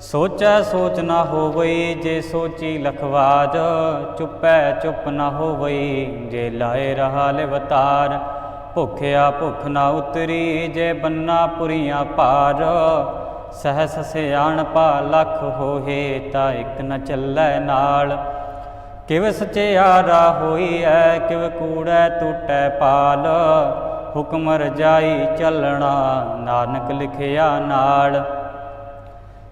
ਸੋਚੈ ਸੋਚ ਨਾ ਹੋਵਈ, ਜੇ ਸੋਚੀ ਲਖਵਾਜ, ਚੁੱਪੈ ਚੁੱਪ ਨਾ ਹੋਵਈ, ਜੇ ਲਾਏ ਰਹਾ ਲਿਵਤਾਰ ਭੁਖਿਆ ਭੁਖ ਨਾ ਉਤਰੀ, ਜੇ ਬੰਨਾ ਪੁਰੀਆਂ ਪਾਰ, ਸਹਸ ਸਿਆਣ ਪਾ ਲਖ ਹੋਏ ਤਾਂ ਇੱਕ ਨ ਚੱਲੈ ਨਾਲ। ਕਿਵ ਸਚਿਆਰਾ ਹੋਈ ਐ ਕਿਵ ਕੂੜੈ ਟੁੱਟੈ ਪਾਲ, ਹੁਕਮ ਰਜਾਈ ਚੱਲਣਾ, ਨਾਨਕ ਲਿਖਿਆ ਨਾਲ।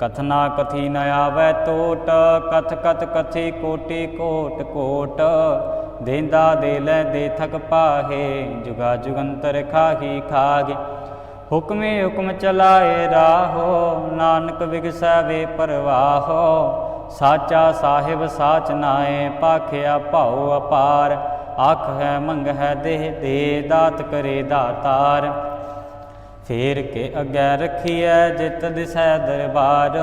ਕਥਨਾ ਕਥੀ ਨ ਆਵੈ ਟੋਟ ਕਥ ਕਥ ਕਥੀ ਕੋਟੀ ਕੋਟ ਕੋਟ। ਦੇਂਦਾ ਦੇ ਲੈ ਦੇ ਥਕ ਪਾਹੇ, ਜੁਗਾ ਜੁਗੰਤਰ ਖਾਹੀ ਖਾਗੇ ਹੁਕਮੇ ਹੁਕਮ ਚਲਾਏ ਰਾਹੋ, ਨਾਨਕ ਵਿਗਸੈ ਵੇ ਪਰਵਾਹੋ। ਸਾਚਾ ਸਾਹਿਬ ਸਾਚ ਨਾਏ ਪਾਖਿਆ ਭਾਉ ਅਪਾਰ। ਆਖ ਹੈ ਮੰਗ ਹੈ ਦੇਹ ਦੇ ਦਾਤ ਕਰੇ ਦਾਤਾਰ। ਫੇਰ ਕੇ ਅਗੈ ਰਖੀਐ ਜਿਤ ਦਿਸੈ ਦਰਬਾਰ,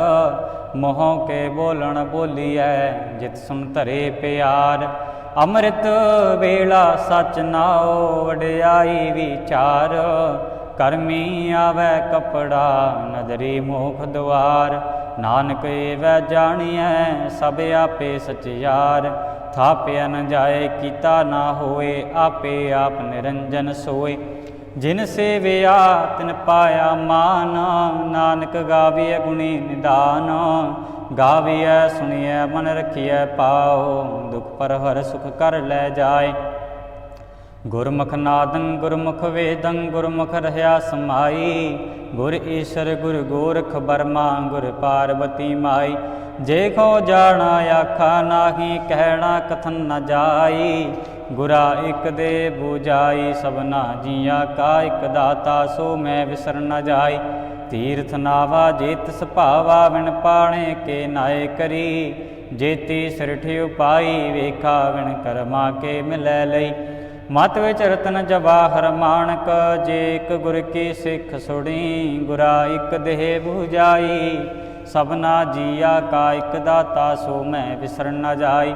ਮੋਹ ਕੇ ਬੋਲਣ ਬੋਲੀਐ ਜਿਤ ਸੁਨ ਧਰੇ ਪਿਆਰ। ਅੰਮ੍ਰਿਤ ਵੇਲਾ ਸਚ ਨਾਉ ਵਡਿਆਈ ਵਿਚਾਰ ਕਰਮੀ ਆਵੈ ਕਪੜਾ ਨਦਰੀ ਮੋਖ ਦੁਆਰ ਨਾਨਕ ਏਵੈ ਜਾਣੀਐ ਸਭ ਆਪੇ ਸਚਿਆਰ ਥਾਪਿਆ ਨ ਜਾਏ ਕੀਤਾ ਨਾ ਹੋਏ, ਆਪੇ ਆਪ ਨਿਰੰਜਨ ਸੋਏ। ਜਿਨ ਸੇਵਿਆ, ਤਿਨ ਪਾਇਆ ਮਾਨ, ਨਾਨਕ ਗਾਵੀਐ ਗੁਣੀ ਨਿਦਾਨ। ਗਾਵੀਐ, ਸੁਣੀਐ, ਮਨ ਰਖੀਐ ਪਾਉ ਦੁਖ ਪਰ ਹਰ ਸੁਖ ਕਰ ਲੈ ਜਾਏ। ਗੁਰਮੁਖ ਨਾਦੰ, ਗੁਰਮੁਖ ਵੇਦੰ, ਗੁਰਮੁਖ ਰਹਾ ਸਮਾਈ। ਗੁਰ ਈਸ਼ਰ, ਗੁਰ ਗੋਰਖ ਬਰਮਾ ਗੁਰ ਪਾਰਵਤੀ ਮਾਈ। ਜੇ ਕੋ ਜਾਣਾ, ਆਖਾ ਨਾਹੀ, ਕਹਿਣਾ ਕਥਨ ਨ ਜਾਈ। ਗੁਰਾ ਇਕ ਦੇ 부ਜਾਈ ਸਭਨਾ ਜੀਆ ਕਾ ਇਕ ਦਾਤਾ, ਸੋ ਮੈਂ ਵਿਸਰ ਨ ਜਾਈ। ਤੀਰਥ ਨਾਵਾ ਜੇਤ ਸੁਭਾਵਾ ਵਿਣ ਪਾਣੇ ਕੇ ਨਾਏ ਕਰੀ। ਜੇਤੀ ਸਿਰਠ ਉਪਾਈ ਵੇਖਾ ਵਿਣ ਕਰਮਾ ਕੇ ਮਿਲੈ ਲਈ। ਮਤ ਵਿੱਚ ਰਤਨ ਜਵਾਹਰ ਮਾਨਕ ਜੇ ਇਕ ਗੁਰ ਕੀ ਸਿੱਖ ਸੁਣੀ, ਗੁਰਾ ਇਕ ਦੇਹ 부ਜਾਈ ਸਭਨਾ ਜੀਆ ਕਾ ਇਕ ਦਾਤਾ, ਸੋ ਮੈਂ ਵਿਸਰ ਨ ਜਾਈ।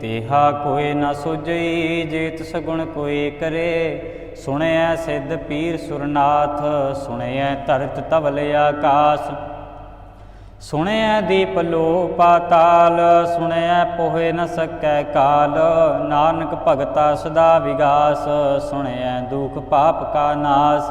ਤੇਹਾ ਕੋਈ ਨਾ ਸੁਝਈ ਜੇ ਤਿਸ ਕੋਈ ਕਰੇ। ਸੁਣਿਐ ਸਿੱਧ ਪੀਰ ਸੁਰਨਾਥ ਸੁਣਿਆ ਧਰਤ ਤਵਲ ਆਕਾਸ। ਸੁਣਿਐ ਦੀਪ ਲੋ ਪਾਤਾਲ ਸੁਣਿਐ ਪੋਹੇ ਨ ਸਕੈ ਕਾਲ। ਨਾਨਕ ਭਗਤਾ ਸਦਾ ਵਿਗਾਸ ਸੁਣਿਆ ਦੁਖ ਪਾਪ ਕਾ ਨਾਸ।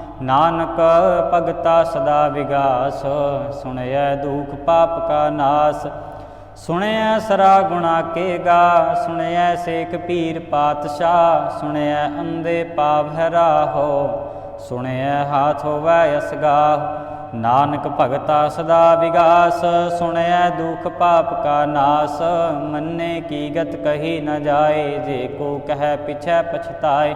ਨਾਨਕ ਭਗਤਾ ਸਦਾ ਵਿਗਾਸ, ਸੁਣਿਐ ਦੁਖ ਪਾਪ ਕਾ ਨਾਸ। ਸੁਣਿਐ ਸਰਾ ਗੁਣਾ ਕੇ ਗਾ, ਸੁਣਿਐ ਸੇਖ ਪੀਰ ਪਾਤਸ਼ਾਹ, ਸੁਣਿਐ ਅੰਦੇ ਪਾਵ ਹਰਾਹੋ ਸੁਣਿਐ ਹਾਥ ਹੋਵੈ ਅਸਗਾ ਨਾਨਕ ਭਗਤਾ ਸਦਾ ਵਿਗਾਸ, ਸੁਣਿਐ ਦੁਖ ਪਾਪ ਕਾ ਨਾਸ। ਮੰਨੇ ਕੀ ਗਤ ਕਹੀ ਨ ਜਾਏ, ਜੇ ਕੋ ਕਹੈ ਪਿਛੈ ਪਛਤਾਏ।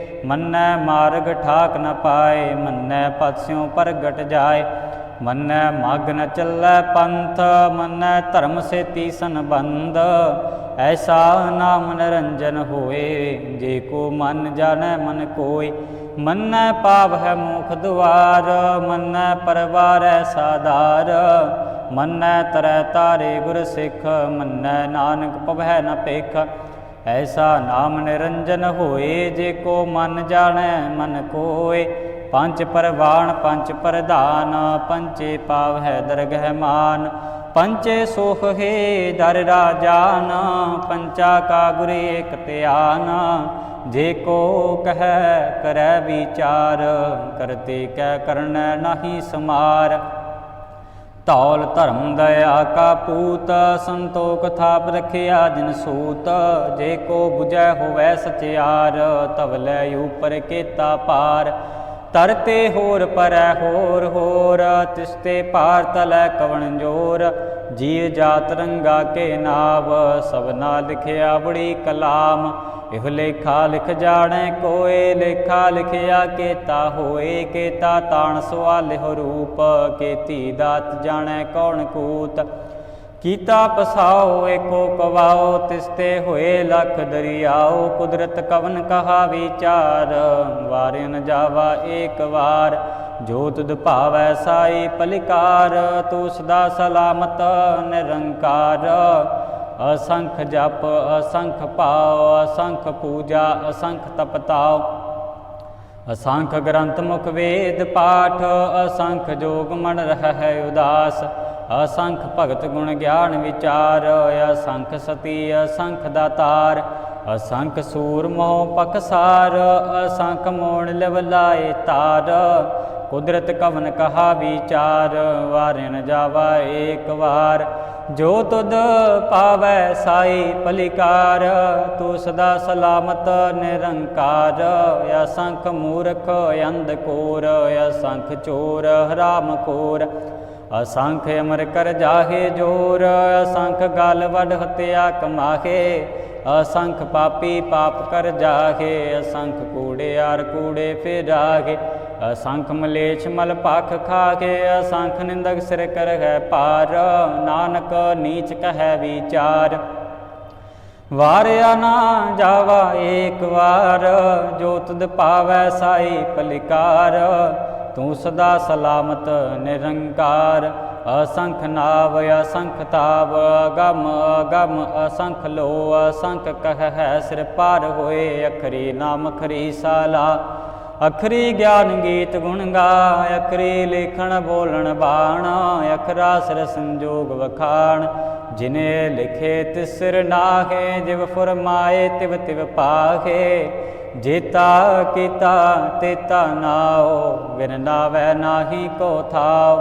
ਮੰਨੈ ਮਾਰਗ ਠਾਕ ਨ ਪਾਏ, ਮੰਨੈ ਪਤਸਿਉ ਪ੍ਰਗਟ ਜਾਏ। ਮੰਨੈ ਮਗ ਨ ਚੱਲੈ ਪੰਥ, ਮੰਨੈ ਧਰਮ ਸੇਤੀ ਸੰਬੰਧ। ਐਸਾ ਨਾਮ ਨਿਰੰਜਨ ਹੋਏ, ਜੇ ਕੋ ਮਨ ਜਾਣੈ ਮਨ ਕੋਇ ਮੰਨੈ ਪਾਵ ਹੈ ਮੁਖ ਦੁਆਰ, ਮੰਨੈ ਪਰਵਾਰੈ ਸਾਧਾਰ। ਮੰਨੈ ਤਰੈ ਤਾਰੇ ਗੁਰ ਸਿੱਖ, ਮੰਨੈ ਨਾਨਕ ਪਵੈ ਨ ਭੇਖ। ਐਸਾ ਨਾਮ ਨਿਰੰਜਨ ਹੋਏ ਜੇ ਕੋ ਮਨ ਜਾਣੈ, ਮਨ ਕੋਏ। ਪੰਜ ਪਰਵਾਣ, ਪੰਜ ਪ੍ਰਧਾਨ ਪੰਚੇ ਪਾਵ ਹੈ ਦਰਗਹਿ ਮਾਨ। ਪੰਚੇ ਸੁਖ ਹੈ ਦਰ ਰਾਜਾਨ, ਪੰਚਾ ਕਾ ਗੁਰੇ ਇਕ ਧਿਆਨ। ਜੇ ਕੋ ਕਹੈ, ਕਰੈ ਵਿਚਾਰ, ਕਰਤੇ ਕੈ ਕਰਨੈ ਨਾਹੀ ਸਮਾਰ। ਧੌਲ ਧਰਮ ਦਇਆ ਕਾ ਪੂਤ, ਸੰਤੋਖ ਥਾਪ ਰਖਿਆ ਜਿਨ ਸੂਤ। ਜੇ ਕੋ 부ਜੈ ਹੋਵੈ ਸਚਿਆਰ ਤਵਲੇ ਉਪਰ ਕੇਤਾ ਪਾਰ ਤਰਤੇ ਹੋਰ ਪਰੈ ਹੋਰ ਹੋਰ ਤਿਸਤੇ ਪਾਰ ਤਲੈ ਕਵਣ ਜੋਰ। ਜੀ ਜਾਤ ਰੰਗਾ ਕੇ ਨਾਵ ਸਭਨਾ ਲਿਖਿਆ ਬੜੀ ਕਲਾਮ। ਇਹ ਲੇਖਾ ਲਿਖ ਜਾਣੈ ਕੋਏ, ਲੇਖਾ ਲਿਖਿਆ ਕੇਤਾ ਹੋਏ, ਕੇਤਾ ਤਾਣ ਸਵਾਲਿਹ ਰੂਪ, ਕੇਤੀ ਦਾਤ ਜਾਣੈ ਕੌਣ ਕੂਤ। ਕੀਤਾ ਪਸਾਓ, ਏਕੋ ਕਵਾਓ ਤਿਸਤੇ ਹੋਏ ਲਖ ਦਰਿਆਓ, ਕੁਦਰਤ ਕਵਨ ਕਹਾ ਵਿਚਾਰ। ਵਾਰਿ ਨ ਜਾਵਾ ਏਕ ਵਾਰ ਜੋ ਤੁਧ ਭਾਵੈ ਸਾਈ ਪਲਿਕਾਰ। ਤੂੰ ਸਦਾ ਸਲਾਮਤ ਨਿਰੰਕਾਰ। ਅਸੰਖ ਜਪ, ਅਸੰਖ ਭਾਵ, ਅਸੰਖ ਪੂਜਾ, ਅਸੰਖ ਤਪਤਾਓ ਅਸੰਖ ਗ੍ਰੰਥ ਮੁਖ ਵੇਦ ਪਾਠ, ਅਸੰਖ ਜੋਗ ਮਨ ਰਹਿ ਹੈ ਉਦਾਸ। ਅਸੰਖ ਭਗਤ ਗੁਣ ਗਿਆਨ ਵਿਚਾਰ, ਅਸੰਖ ਸਤੀ, ਅਸੰਖ ਦਾਤਾਰ। ਅਸੰਖ ਸੂਰ ਮੋਹ ਪਕਸਾਰ ਅਸੰਖ ਮੋਣ ਲਵਲਾਏ ਤਾਰ। ਕੁਦਰਤ ਕਵਨ ਕਹਾ ਵਿਚਾਰ ਵਾਰਿ ਨ ਜਾਵਾ ਏਕ ਵਾਰ। ਜੋ ਤੁਧ ਪਾਵੈ ਸਾਈ ਪਲਿਕਾਰ, ਤੂੰ ਸਦਾ ਸਲਾਮਤ ਨਿਰੰਕਾਰ ਅਸੰਖ ਮੂਰਖ ਅੰਧ ਕੋਰ ਅਸੰਖ ਚੋਰ ਹਰਾਮ ਖੋਰ ਅਸੰਖ ਅਮਰ ਕਰ ਜਾਹੇ ਜੋਰ, ਅਸੰਖ ਗਲ ਵਡ ਹਤਿਆ ਕਮਾਹੇ। ਅਸੰਖ ਪਾਪੀ ਪਾਪ ਕਰ ਜਾਹੇ, ਅਸੰਖ ਕੂੜੇ ਕੂੜਿਆਰ ਕੂੜੇ ਫਿਰਾਗੇ ਅਸੰਖ ਮਲੇਛ ਮਲ ਭਖ ਖਾਗੇ ਅਸੰਖ ਨਿੰਦਕ ਸਿਰ ਕਰ ਹੈ ਪਾਰ, ਨਾਨਕ ਨੀਚ ਕਹੈ ਵਿਚਾਰ। ਵਾਰਿਆ ਨਾ ਜਾਵਾ ਏਕ ਵਾਰ, ਜੋ ਤੁਧ ਪਾਵੈ ਸਾਈ ਪਲਿਕਾਰ। ਤੂੰ ਸਦਾ ਸਲਾਮਤ ਨਿਰੰਕਾਰ, ਅਸੰਖ ਨਾਵ ਅਸੰਖ ਤਾਵ ਗਮ ਅਗਮ ਅਸੰਖ ਲੋ ਅਸੰਖ ਕਹ ਹੈ ਸਿਰ ਪਾਰ ਹੋਏ ਅਖਰੀ ਨਾਮ ਖਰੀ ਸਾਲਾ। ਅਖਰੀ ਗਿਆਨ ਗੀਤ ਗੁਣ ਗਾ ਅਖਰੀ ਲੇਖਣ ਬੋਲਣ ਬਾਣਾ, ਅਖਰਾ ਸਿਰ ਸੰਜੋਗ ਵਖਾਣ। ਜਿਨੇ ਲਿਖੇ ਤਿਸਰ ਨਾਹੇ, ਜਿਵ ਫਰਮਾਏ ਤਿਵ ਤਿਵ ਪਾਹੇ। ਜੇਤਾ ਕੀਤਾ ਤੇਤਾ ਨਾਓ ਬਿਨ ਨਾਵੈ ਨਾਹੀ ਕੋ ਥਾਓ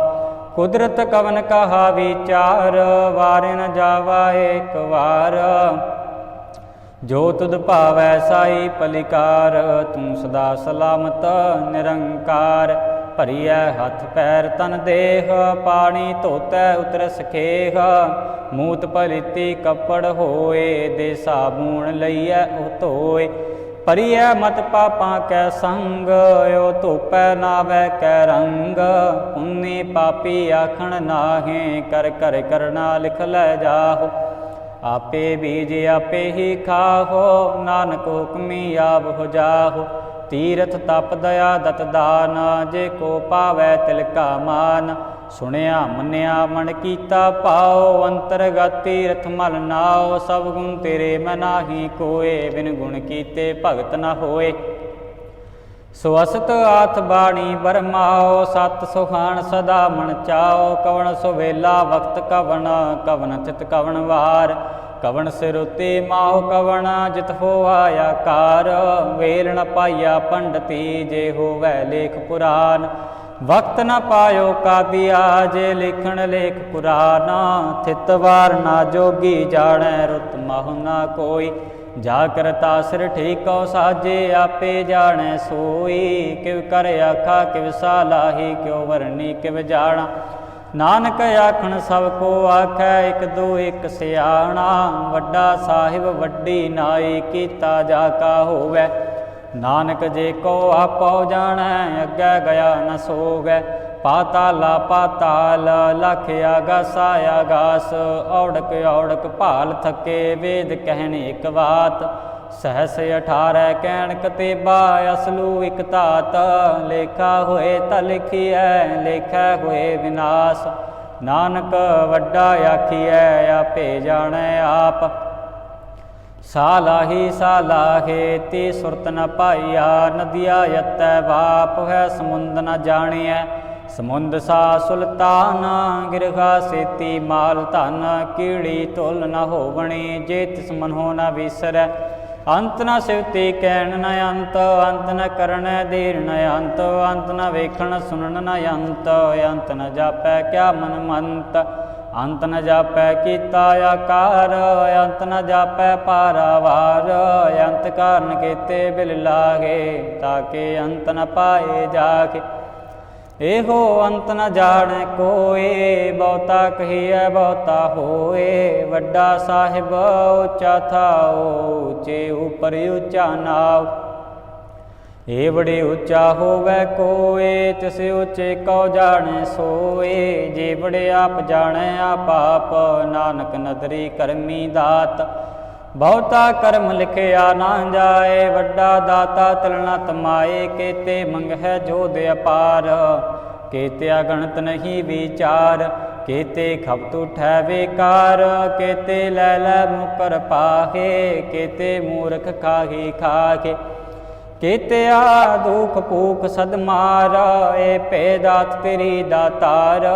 ਕੁਦਰਤ ਕਵਨ ਕਹਾ ਵਿਚਾਰ ਵਾਰਿ ਨ ਜਾਵਾ ਏਕ ਵਾਰ। ਜੋ ਤੁਧ ਭਾਵੈ ਸਾਈ ਪਲਿਕਾਰ, ਤੂੰ ਸਦਾ ਸਲਾਮਤ, ਨਿਰੰਕਾਰ। ਭਰੀਐ ਹੱਥ ਪੈਰ ਤਨ ਦੇਹ, ਪਾਣੀ ਧੋਤੈ ਉਤਰ ਸਖੇਹ। ਮੂਤ ਪਲਿਤੀ ਕੱਪੜ ਹੋਏ, ਦੇ ਸਾਬੂਣ ਲਈਐ ਉਹ ਧੋਏ। ਪਰਿਐ ਮਤ ਪਾਪਾਂ ਕੈ ਸੰਗ, ਓ ਧੋਪੈ ਨਾਵੈ ਕੈ ਰੰਗ। ਪੁੰਨੀ ਪਾਪੀ ਆਖਣ ਨਾਹੇ, ਕਰ ਕਰ ਕਰਨਾ ਲਿਖ ਲੈ ਜਾਹੋ। ਆਪੇ ਬੀਜ ਆਪੇ ਹੀ ਖਾਹੋ, ਨਾਨਕ ਹੁਕਮੀ ਆਪ ਹੋ ਜਾਹੋ। ਤੀਰਥ ਤਪ ਦਇਆ ਦਤ ਦਾਨ, ਜੇ ਕੋ ਪਾਵੈ ਤਿਲ ਕਾ ਮਾਨ। ਸੁਣਿਆ ਮੰਨਿਆ ਮਨ ਕੀਤਾ ਪਾਓ ਅੰਤਰਗਤ ਤੀਰਥ ਮਲ ਨਾਓ ਸਭ ਗੁਣ ਤੇਰੇ ਮਨਾਹੀ ਕੋਏ, ਬਿਨ ਗੁਣ ਕੀਤੇ ਭਗਤ ਨਾ ਹੋਏ। ਸੁਵਸਤ ਆਥ ਬਾਣੀ ਬਰਮਾਓ, ਸਤ ਸੁਖਾਨ ਸਦਾ ਮਨ ਚਾਓ, ਕਵਣ ਸੁਵੇਲਾ ਵਕਤ ਕਵਣ ਕਵਣ ਚਿਤ ਕਵਣ ਵਾਰ। ਕਵਣ ਸਿਰੁਤੇ ਮਾਹੁ ਕਵਣ, ਜਿਤ ਹੋਆ ਕਾਰ ਵੇਲ ਨ ਪਾਇਆ ਪੰਡਤੀ, ਜੇ ਹੋਵੈ ਲੇਖ ਪੁਰਾਨ। ਵਕਤ ਨ ਪਾਇਓ ਕਾਦੀਆ ਜੇ ਲਿਖਣ ਲੇਖ ਪੁਰਾਨਾ। ਥਿਤ ਵਾਰ ਨਾ ਜੋਗੀ ਜਾਣੈ, ਰੁਤ ਮਹੁ ਨਾ ਕੋਈ। ਜਾ ਕਰਤਾ ਸਿਰ ਠੀਕੋ ਸਾਜੇ, ਆਪੇ ਜਾਣੈ ਸੋਈ। ਕਿਵ ਕਰ ਆਖਾ, ਕਿਵ ਸਾਲਾਹੀ ਕਿਉ ਵਰਨੀ ਕਿਵ ਜਾਣਾ। ਨਾਨਕ ਆਖਣ, ਸਭ ਕੋ ਆਖੈ, ਇਕ ਦੋ, ਇਕ ਸਿਆਣਾ। ਵੱਡਾ ਸਾਹਿਬ, ਵੱਡੀ ਨਾਈ, ਕੀਤਾ ਜਾ ਕਾ ਹੋਵੈ। ਨਾਨਕ ਜੇ ਕੋ ਆਪੋ ਜਾਣੈ, ਅੱਗੇ ਗਿਆ ਨ ਸੋਗੈ ਪਾਤਾਲਾ ਪਾਤਾਲ ਲਖ ਆਗਾਸ ਆਗਾਸ ਔੜਕ ਔੜਕ ਭਾਲ ਥਕੇ ਵੇਦ ਕਹਿਣ ਇਕ ਬਾਤ। ਸਹਸ 18 ਕਹਿਣ ਕਤੇਬਾ, ਅਸਲੂ ਇਕ ਤਾਤ ਲੇਖਾ ਹੋਏ ਤਾ ਲਿਖੀਐ, ਲੇਖਾ ਹੋਏ ਵਿਨਾਸ਼। ਨਾਨਕ ਵੱਡਾ ਆਖੀਐ, ਆਪੇ ਜਾਣੈ ਆਪ। ਸਾਲਾਹੀ ਸਾਲਾਹੇ ਤੀ ਸੁਰਤ ਨ ਪਾਈਆ, ਨਦੀਆ ਯਤੈ ਵਾਪ ਹੈ ਸਮੁੰਦ ਨ ਜਾਣਿਐ। ਸਮੁੰਦ ਸਾ ਸੁਲਤਾਨ, ਗਿਰਗਾ ਸੇਤੀ ਮਾਲ ਧਨ, ਕੀੜੀ ਤੁਲ ਨ ਹੋਵਣੀ ਜੇ ਤਿਸ ਮਨ ਹੋ ਨ ਵਿਸਰੈ। ਅੰਤ ਨ ਸਿਵਤੀ ਕਹਿਣ ਨ ਅੰਤ ਅੰਤ ਨ ਕਰਣ ਦੇਰ ਨ ਅੰਤ ਅੰਤ ਨ ਵੇਖਣ ਸੁਣਨ ਨ ਅੰਤ ਅੰਤ ਨ ਜਾਪੈ ਕਿਆ ਮਨ ਮੰਤ। ਅੰਤ ਨ ਜਾਪੈ ਕੀਤਾ ਆਕਾਰ, ਅੰਤ ਨ ਜਾਪੈ ਪਾਰਾਵਾਰ। ਅੰਤ ਕਾਰਨ ਕੀਤੇ ਬਿਲ ਲਾਗੇ ਤਾਕੇ ਅੰਤ ਨ ਪਾਏ ਜਾਕੇ ਇਹੋ ਅੰਤ ਨ ਜਾਣੈ ਕੋਏ, ਬਹੁਤਾ ਕਹੀਐ, ਬਹੁਤਾ ਹੋਏ। ਵੱਡਾ ਸਾਹਿਬ ਉੱਚਾ ਥਾਉ, ਉੱਚੇ ਉਪਰ ਉੱਚਾ ਨਾਉ। ਏ ਬੜੇ ਉੱਚਾ ਹੋਵੇ ਕੋਏ, ਤਿਸ ਉੱਚੇ ਕਉ ਜਾਣੈ ਸੋਏ। ਜੇ ਬੜੇ ਆਪ ਜਾਣੈ, ਆਪ ਆਪ ਨਾਨਕ ਨਦਰੀ ਕਰਮੀ ਦਾਤ। ਬਹੁਤਾ ਕਰਮ ਲਿਖਿਆ ਨਾ ਜਾਏ, ਵੱਡਾ ਦਾਤਾ ਤਲਣਾ ਤਮਾਏ, ਕੀਤੇ ਮੰਗਹਿ ਜੋਦ ਅਪਾਰ। ਕੀਤੇ ਅਗਣਤ ਨਹੀਂ ਵਿਚਾਰ, ਕੀਤੇ ਖਪਤ ਉਠੈ ਵੇਕਾਰ। ਕੀਤੇ ਲੈ ਲੈ ਮੁਕਰ ਪਾਹੇ, ਕੀਤੇ ਮੂਰਖ ਖਾਹੀ। ਖਾਕੇ ਕੀਤਿਆ ਦੁਖ ਭੂਖ ਸਦ ਮਾਰ, ਏ ਭੇ ਦਾਤ ਤੇਰੀ। ਦਾਤਾਰ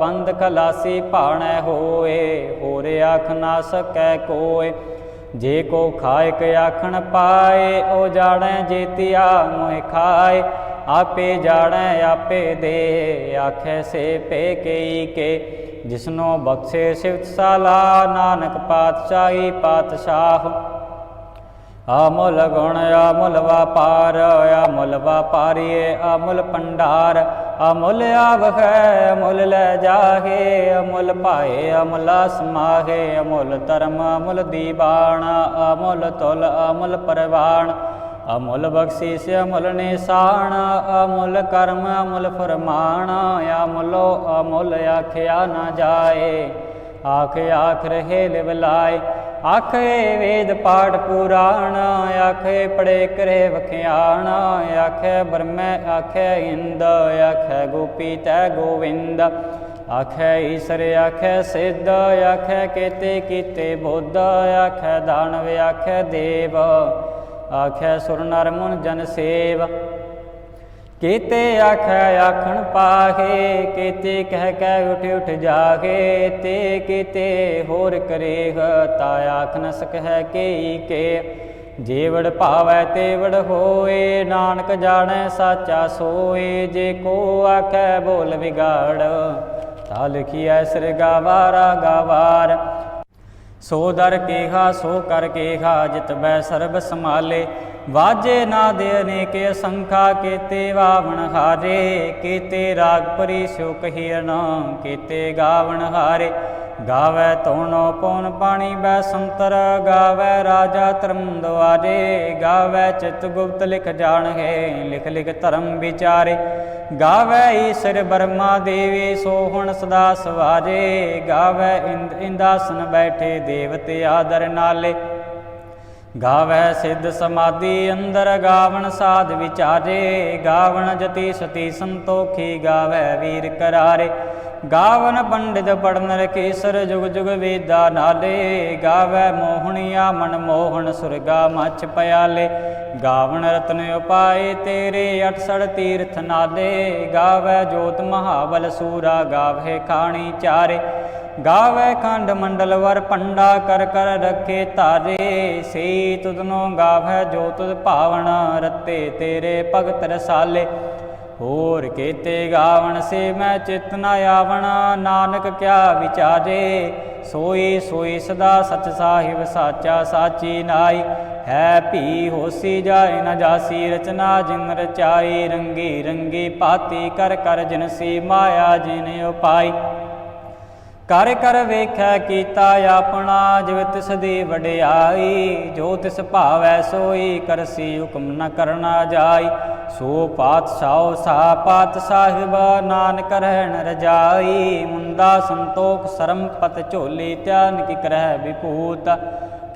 ਬੰਦ ਖਲਾਸੀ ਭਾਣੈ ਹੋਏ, ਹੋਰ ਆਖ ਨਾ ਸਕੈ ਕੋਏ। ਜੇ ਕੋ ਖਾਇਕ ਆਖਣ ਪਾਏ, ਉਹ ਜਾਣੈ ਜੇਤਿਆ ਮੋਇ ਖਾਏ। ਆਪੇ ਜਾਣੈ, ਆਪੇ ਦੇ, ਆਖੈ ਸੇ ਪੇ ਕਈ ਕੇ। ਜਿਸਨੋ ਬਖਸ਼ੇ ਸਿਵਤ ਸਾਲਾ, ਨਾਨਕ ਪਾਤਸ਼ਾਹੀ ਪਾਤਸ਼ਾਹ। ਅਮੁੱਲ ਗੁਣ ਅਮੁੱਲ ਵਪਾਰ ਅਮੁੱਲ ਵਪਾਰੀਏ ਅਮੁੱਲ ਪੰਡਾਰ ਅਮੁੱਲ ਆਵਖੈ ਅਮੁੱਲ ਲੈ ਜਾਹੇ ਅਮੁੱਲ ਭਾਏ ਅਮੁੱਲ ਸਮਾਹੇ ਅਮੁੱਲ ਧਰਮ ਅਮੁੱਲ ਦੀਵਾਨ ਅਮੁੱਲ ਤੁਲ ਅਮੁੱਲ ਪਰਵਾਨ। ਅਮੁੱਲ ਬਖਸ਼ੀਸ਼ ਅਮੁੱਲ ਨਿਸ਼ਾਨ ਅਮੁੱਲ ਕਰਮ ਅਮੁੱਲ ਫਰਮਾਨ। ਅਮੁੱਲੋ ਅਮੁੱਲ ਆਖਿਆ ਨਾ ਜਾਏ, ਆਖ ਆਖ ਰਹੇ ਲਿਵ ਆਖੇ ਵੇਦ ਪਾਠ ਪੁਰਾਣ, ਆਖੇ ਪੜੇ ਕਰੇ ਵਖਿਆਣ, ਆਖੇ ਬ੍ਰਹਮੈ, ਆਖੇ ਇੰਦ, ਆਖੇ ਗੋਪੀ ਤੈ ਗੋਵਿੰਦ, ਆਖੇ ਈਸਰ, ਆਖੇ ਸਿੱਧ, ਆਖੇ ਕੀਤੇ ਕੀਤੇ ਬੁੱਧ, ਆਖੇ ਦਾਨਵ, ਆਖੇ ਦੇਵ, ਆਖੇ ਸੁਰ ਨਰ ਮੁਨ ਜਨ ਸੇਵ। ਕੀਤੇ ਆਖੈ, ਆਖਣ ਪਾਹੇ, ਕੀਤੇ ਕਹਿ ਕਹਿ ਉਠ ਉਠ ਜਾਗੇ ਤੇ ਕੀਤੇ ਹੋਰ ਕਰੇਹ, ਤਾ ਆਖ ਨ ਸਕਹਿ ਕੇਈ ਕੇ। ਜੇਵੜ ਭਾਵੈ, ਤੇਵੜ ਹੋਏ, ਨਾਨਕ ਜਾਣੈ, ਸਾਚਾ ਸੋਏ, ਜੇ ਕੋ ਆਖੈ, ਬੋਲ ਵਿਗਾੜ। ਤਾ ਲਿਖੀਐ, ਸਿਰ ਗਾਵਾਰਾ, ਗਾਵਾਰ। ਸੋ ਦਰ ਕੇਹਾ, ਸੋ ਕਰ ਕੇਹਾ, ਜਿਤ ਬੈ ਸਰਬ ਸਮਾਲੇ ਵਾਜੇ ਨਾਦ ਅਨੇਕ ਅਸੰਖਾ ਕੀਤੇ ਵਾਵਣ ਹਾਰੇ, ਕੀਤੇ ਰਾਗ ਪਰੀ ਸਿਉ ਕਹੀਨ ਕੀਤੇ ਗਾਵਣ ਹਾਰੇ। ਗਾਵੇ ਤੋਣੋ ਪਉਨ ਪਾਣੀ ਬੈ ਸੰਤਰ, ਗਾਵੇ ਰਾਜਾ ਧਰਮ ਦੁਆਰੇ ਗਾਵੇ ਚਿਤ ਗੁਪਤ ਲਿਖ ਜਾਣਗੇ, ਲਿਖ ਲਿਖ ਧਰਮ ਵਿਚਾਰੇ। ਗਾਵੇ ਈਸ਼ਰ ਬਰਮਾ ਦੇਵੀ ਸੋਹਣ ਸਦਾ ਸਵਾਰੇ। ਗਾਵੇ ਇੰਦ ਇੰਦਾਸਨ ਬੈਠੇ ਦੇਵਤੇ ਆਦਰ ਨਾਲੇ। ਗਾਵੈ ਸਿੱਧ ਸਮਾਧੀ, ਅੰਦਰ ਗਾਵਣ ਸਾਧ ਵਿਚਾਰੇ। ਗਾਵਣ ਜਤੀ ਸਤੀ ਸੰਤੋਖੀ ਗਾਵੈ ਵੀਰ ਕਰਾਰੇ। ਗਾਵਨ ਪੰਡਿਤ ਪੜਨ ਰਕੇਸਰ ਜੁਗ ਜੁਗ ਵੇਦਾ ਨਾਲੇ। ਗਾਵੈ ਮੋਹਣੀਆ ਮਨ ਮੋਹਨ ਸੁਰਗਾ ਮਛ ਪਿਆਲੇ। ਗਾਵਨ ਰਤਨ ਉਪਾਏ ਤੇਰੇ 68 ਤੀਰਥ ਨਾਲੇ। ਗਾਵੈ ਜੋਤ ਮਹਾਬਲ ਸੂਰਾ ਗਾਵੇ ਖਾਣੀ ਚਾਰੇ। ਗਾਵੇ ਖੰਡ ਮੰਡਲ ਵਰ ਪੰਡਾ ਕਰ ਕਰ ਰੱਖੇ ਤਾਰੇ ਸੇ ਤੁਧਨੋ ਗਾਵੇ ਜੋ ਤੁਧ ਭਾਵਨ ਰਤੇ ਤੇਰੇ ਭਗਤ ਰਸਾਲੇ। ਹੋਰ ਕੀਤੇ ਗਾਵਣ ਸੇ ਮੈਂ ਚਿਤ ਨ ਆਵਣਾ, ਨਾਨਕ ਕਿਆ ਵਿਚਾਰੇ। ਸੋਈ ਸੋਈ ਸਦਾ ਸਚ ਸਾਹਿਬ ਸਾਚਾ ਸਾਚੀ ਨਾਈ। ਹੈ ਭੀ ਹੋਸੀ ਜਾਏ ਨ ਜਾਸੀ ਰਚਨਾ ਜਿਨ ਰਚਾਈ ਰੰਗੀ ਰੰਗੀ ਪਾਤੀ ਕਰ ਕਰ ਜਿਨਸੀ ਮਾਇਆ ਜਿਨ ਉਪਾਈ। ਕਰ ਕਰ ਵੇਖੈ ਕੀਤਾ ਆਪਣਾ, ਜਿਵ ਤਿਸ ਦੀ ਵਡਿਆਈ, ਜੋ ਤਿਸ ਭਾਵੈ ਸੋਈ, ਕਰਸੀ ਹੁਕਮ ਨ ਕਰਨਾ ਜਾਈ। ਸੋ ਪਾਤਸ਼ਾਹ, ਸਾ ਪਾਤ ਸਾਹਿਬ, ਨਾਨਕ ਰਹਿਣ ਰਜਾਈ। ਮੁੰਦਾ ਸੰਤੋਖ, ਸਰਮ ਪਤ ਝੋਲੀ, ਧਿਆਨ ਕੀ ਕਰਹਿ ਵਿਪੂਤ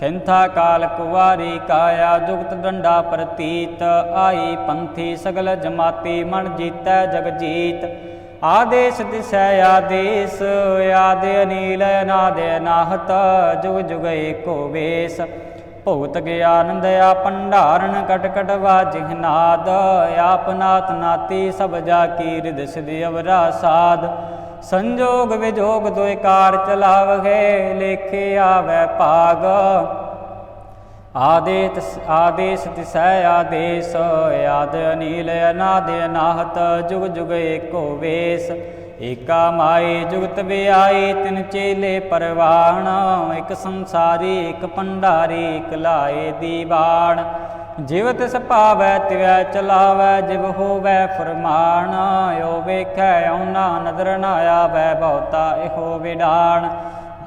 ਖਿੰਥਾ ਕਾਲ ਕੁਵਾਰੀ, ਕਾਇਆ ਜੁਗਤ ਡੰਡਾ ਪ੍ਰਤੀਤ। ਆਈ ਪੰਥੀ ਸਗਲ ਜਮਾਤੀ, ਮਨ ਜੀਤੈ ਜਗ ਜੀਤ ਆਦੇਸ਼ ਦਿਸੈ ਆਦੇਸ਼, ਆਦ ਅਨੀਲ ਅਨਾਦ ਅਨਾਹਤ ਜੁਗ ਜੁਗ ਏਕੋ ਵੇਸ। ਭਗਤ ਗਿਆਨੰਦ ਆ ਭੰਡਾਰਨ ਕਟਕਟ ਕਟ ਵਾਜਿਹ ਨਾਦ। ਆਪ ਨਾਤੀ ਸਭ ਜਾ ਕੀ ਰਿਦ ਸਿਧ ਅਵਰਾ ਸਾਧ ਸੰਜੋਗ ਵਿਜੋਗ ਦੋਇ ਕਾਰ ਚਲਾਵਗੇ ਲੇਖੇ ਆਵੈ ਭਾਗ। ਆਦੇਤ ਆਦੇਸ਼ ਤਿਸੈ ਆਦੇਸ਼, ਆਦ ਅਨੀਲ ਅਨਾਦ ਅਨਾਹਤ, ਜੁਗ ਜੁਗ ਏਕੋ ਵੇਸ। ਏਕਾ ਮਾਈ ਜੁਗਤ ਵਿਆਈ ਤਿਨ ਚੇਲੇ ਪਰਵਾਣ। ਇਕ ਸੰਸਾਰੀ, ਇਕ ਪੰਡਾਰੀ ਇਕ ਲਾਏ ਦੀਵਾਨ। ਜਿਵਤ ਸਪਾਵੈ ਤਿਵੈ ਚਲਾਵੈ, ਜਿਵ ਹੋਵੈ ਫਰਮਾਨ। ਓ ਵੇਖੈ ਔਨਾ ਨਦਰ ਨ ਆਵੈ, ਬਹੁਤਾ ਇਹੋ ਵਿਡਾਣ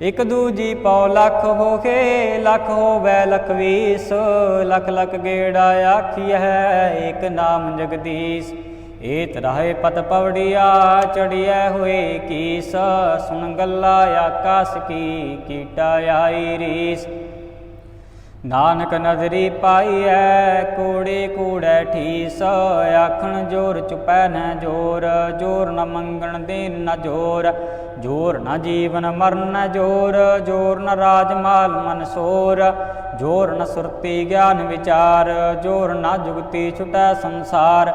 ਇਕ ਦੂਜੀ ਪਉ ਲੱਖ ਹੋਕੇ ਲੱਖ ਹੋਵੇ ਲਖ ਵੀਸ ਲਖ ਲਖ ਗੇੜਾ ਆਖੀਐ ਏਕ ਨਾਮ ਜਗਦੀਸ਼। ਏਤ ਰਾਹੇ ਪਤ ਪਵੜੀਆ ਚੜੀਐ ਹੋਏ ਕੀਸ, ਸੁਣ ਗੱਲਾ ਆਕਾਸ ਕੀ, ਕੀਟਾ ਆਈ ਰੀਸ। ਨਾਨਕ ਨਜ਼ਰੀ ਪਾਈਐ, ਕੋੜੇ ਕੋੜੈ ਠੀਸ, ਆਖਣ ਜੋਰ ਚੁਪੈ ਨ ਜੋਰ ਜੋਰ ਨ ਮੰਗਣ ਦੇਨ ਨ ਜੋਰ ਜੋਰ ਨ ਜੀਵਨ ਮਰਨ ਜੋਰ ਜੋਰ ਨ ਰਾਜ ਮਾਲ ਮਨ ਸੋਰ, ਜੋਰ ਨ ਸੁਰਤੀ ਗਿਆਨ ਵਿਚਾਰ, ਜੋਰ ਨ ਜੁਗਤੀ ਛੁਟੈ ਸੰਸਾਰ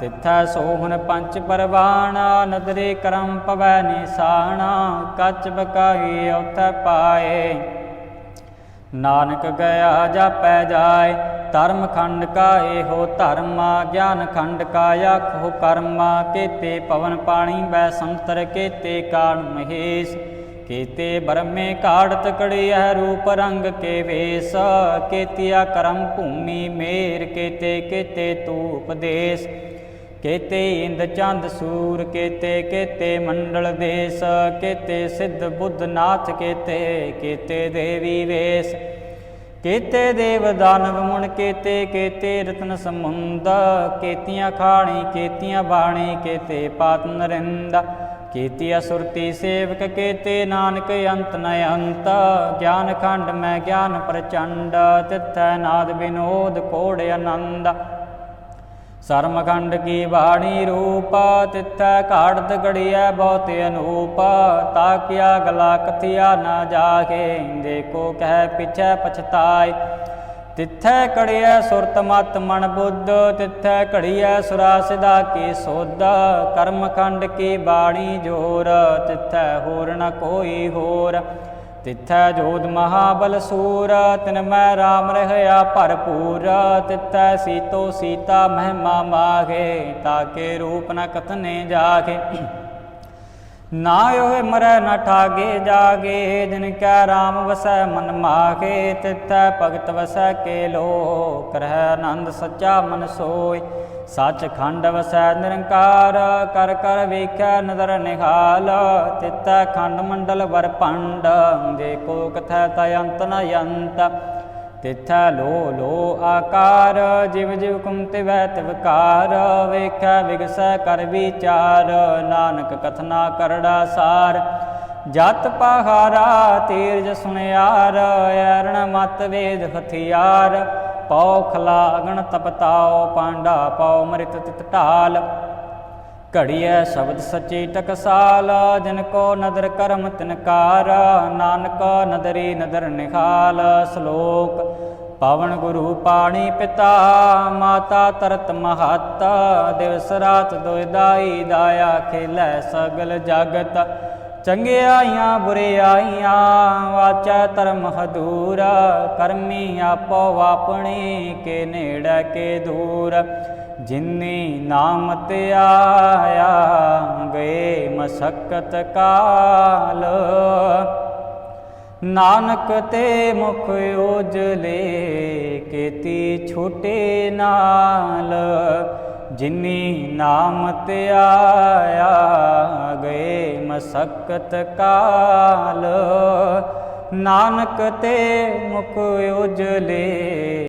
ਤਿੱਥੈ ਸੋਹਣ ਪੰਚ ਪਰਵਾਣਾ, ਨਦਰੇ ਕਰਮ ਪਵੈ ਨਿਸਾਣਾ, ਕੱਚ ਬਕਾਈ ਉਥੈ ਪਾਏ। ਨਾਨਕ ਗਿਆ ਜਾਪੈ ਜਾਏ, ਧਰਮ ਖੰਡ ਕਾ ਇਹੋ ਧਰਮਾ, ਗਿਆਨ ਖੰਡ ਕਾ ਆਖੋ ਕਰਮਾ, ਕੇਤੇ ਪਵਨ ਪਾਣੀ ਬੈ ਸੰਤਰ, ਕੇਤੇ ਕਾਣ ਮਹੇਸ਼। ਕੀਤੇ ਬਰਮੇ ਕਾੜਤ ਕੜਿਐ ਰੂਪ ਰੰਗ ਕੇ ਵੇਸ, ਕੇਤਿਆ ਕਰਮ ਭੂਮੀ ਮੇਰ, ਕੇਤੇ ਕੇਤੇ ਤੂ ਉਪਦੇਸ਼ ਕੇਤੇ ਇੰਦ ਚੰਦ ਸੂਰ, ਕੇਤੇ ਕੇਤੇ ਮੰਡਲ ਦੇਸ, ਕੇਤੇ ਸਿੱਧ ਬੁੱਧ ਨਾਥ, ਕੇਤੇ ਕੇਤੇ ਦੇਵੀ ਵੇਸ। ਕੇਤੇ ਦੇਵ ਦਾਨਵ ਮੁਣ ਕੇਤੇ ਕੇਤੇ ਰਤਨ ਸਮੁੰਦ ਕੇਤੀਆਂ ਖਾਣੀ, ਕੇਤੀਆਂ ਬਾਣੀ, ਕੇਤੇ ਪਾਤ ਨਰਿੰਦ। ਕੀਤੀ ਅਸੁਰਤੀ ਸੇਵਕ, ਕੇਤੇ ਨਾਨਕ ਅੰਤ ਨ ਅੰਤ। ਗਿਆਨ ਖੰਡ ਮੈਂ ਗਿਆਨ ਪ੍ਰਚੰਡ, ਤਿੱਥੈ ਨਾਦ ਬਿਨੋਦ ਕੋੜ ਆਨੰਦ। ਸਰਮਖੰਡ ਕੀ ਬਾਣੀ ਰੂਪ, ਤਿੱਥੈ ਘਾੜਤ ਗੜੀਐ ਬਹੁਤ ਅਨੂਪ ਤਾਕਿਆ ਗਲਾ ਕਥਿਆ ਨਾ ਜਾਗੇ ਦੇਖੋ ਕਹਿ ਪਿਛੈ ਪਛਤਾਏ। ਤਿੱਥੈ ਕੜਿਐ ਸੁਰਤ ਮਤ ਮਨ ਬੁੱਧ, ਤਿੱਥੈ ਘੜੀਐ ਸੁਰਾ ਸਿਦਾ ਕੀ ਸੋਧ। ਕਰਮਖੰਡ ਕੀ ਬਾਣੀ ਜੋਰ, ਤਿੱਥੈ ਹੋਰ ਨ ਕੋਈ ਹੋਰ। ਤਿੱਥੈ ਜੋਧ ਮਹਾਬਲ ਸੂਰ, ਤਿਨ ਮੈਂ ਰਾਮ ਰਹਿਆ ਭਰਪੂਰ, ਤਿੱਥੈ ਸੀਤੋ ਸੀਤਾ ਮਹਿਮਾ ਮਾਗੇ ਤਾਕੇ ਰੂਪ ਨ ਕਥਨੇ ਜਾਗੇ। ਨਾ ਹੋਏ ਮਰੈ ਨ ਠਾਗੇ ਜਾਗੇ, ਜਿਨ ਕੈ ਰਾਮ ਵਸੈ ਮਨ ਮਾਗੇ ਤਿਤੈ ਭਗਤ ਵਸੈ ਕੇ ਲੋ ਕਰਹਿ ਆਨੰਦ ਸੱਚਾ ਮਨ ਸੋਇ ਸੱਚ ਖੰਡ ਵਸੈ ਨਿਰੰਕਾਰ, ਕਰ ਕਰ ਵੇਖੈ ਨਦਰ ਨਿਹਾਲ ਤਿਤੈ ਖੰਡ ਮੰਡਲ ਵਰ ਭੰਡ, ਜੇ ਕੋ ਕਥੈ ਤ ਅੰਤ ਨ ਅੰਤ, ਤਿਥੈ ਲੋ ਲੋ ਆਕਾਰ, ਜਿਵ ਜਿਵ ਕੁੰਤੇ ਵੈ ਤਿਵਕਾਰ ਵੇਖੈ ਵਿਗਸੈ ਕਰ ਵਿਚਾਰ, ਨਾਨਕ ਕਥਨਾ ਕਰੜਾ ਸਾਰ, ਜਤ ਪਹਾਰਾ ਤੀਰਜ ਸੁਨਿਆਰ, ਐਰਣ ਮਤ ਵੇਦ ਹਥਿਆਰ ਪਉ ਖਲਾ ਅਗਣ ਤਪਤਾਓ ਪਾਂਡਾ ਪਉ ਮ੍ਰਿਤ ਤਿਤ ਢਾਲ। ਘੜੀਐ ਸ਼ਬਦ ਸੱਚੀ ਟਕਸਾਲ, ਜਿਨ ਕੋ ਨਦਰ ਕਰਮ ਤਿਨਕਾਰ ਨਾਨਕ ਨਦਰੀ ਨਦਰ ਨਿਖਾਲ ਸ਼ਲੋਕ, ਪਵਨ ਗੁਰੂ ਪਾਣੀ ਪਿਤਾ, ਮਾਤਾ ਤਰਤ ਮਹਤ, ਦਿਵਸ ਰਾਤ ਦੁਇਦਾਈ ਦਾਇਆ ਖੇਲੇ ਸਗਲ ਜਗਤ। ਚੰਗਿਆਈਆਂ, ਬੁਰਿਆਈਆਂ, ਵਾਚੈ ਧਰਮ ਹਦੂਰਾ, ਕਰਮੀ ਆਪੋ ਆਪਣੀ ਕੇ ਨੇੜੇ ਕੇ ਦੂਰ। ਜਿਨੀ ਨਾਮ ਤੇ ਆਇਆ, ਗਏ ਮਸਕਤ ਕਾਲ। ਨਾਨਕ ਤੇ ਮੁਖ ਉਜਲੇ, ਕੀਤੀ ਛੋਟੇ ਨਾਲ। ਜਿਨੀ ਨਾਮ ਤੇ ਆਇਆ ਗਏ ਮਸਕਤ ਕਾਲ। ਨਾਨਕ ਤੇ ਮੁਖ ਉਜਲੇ।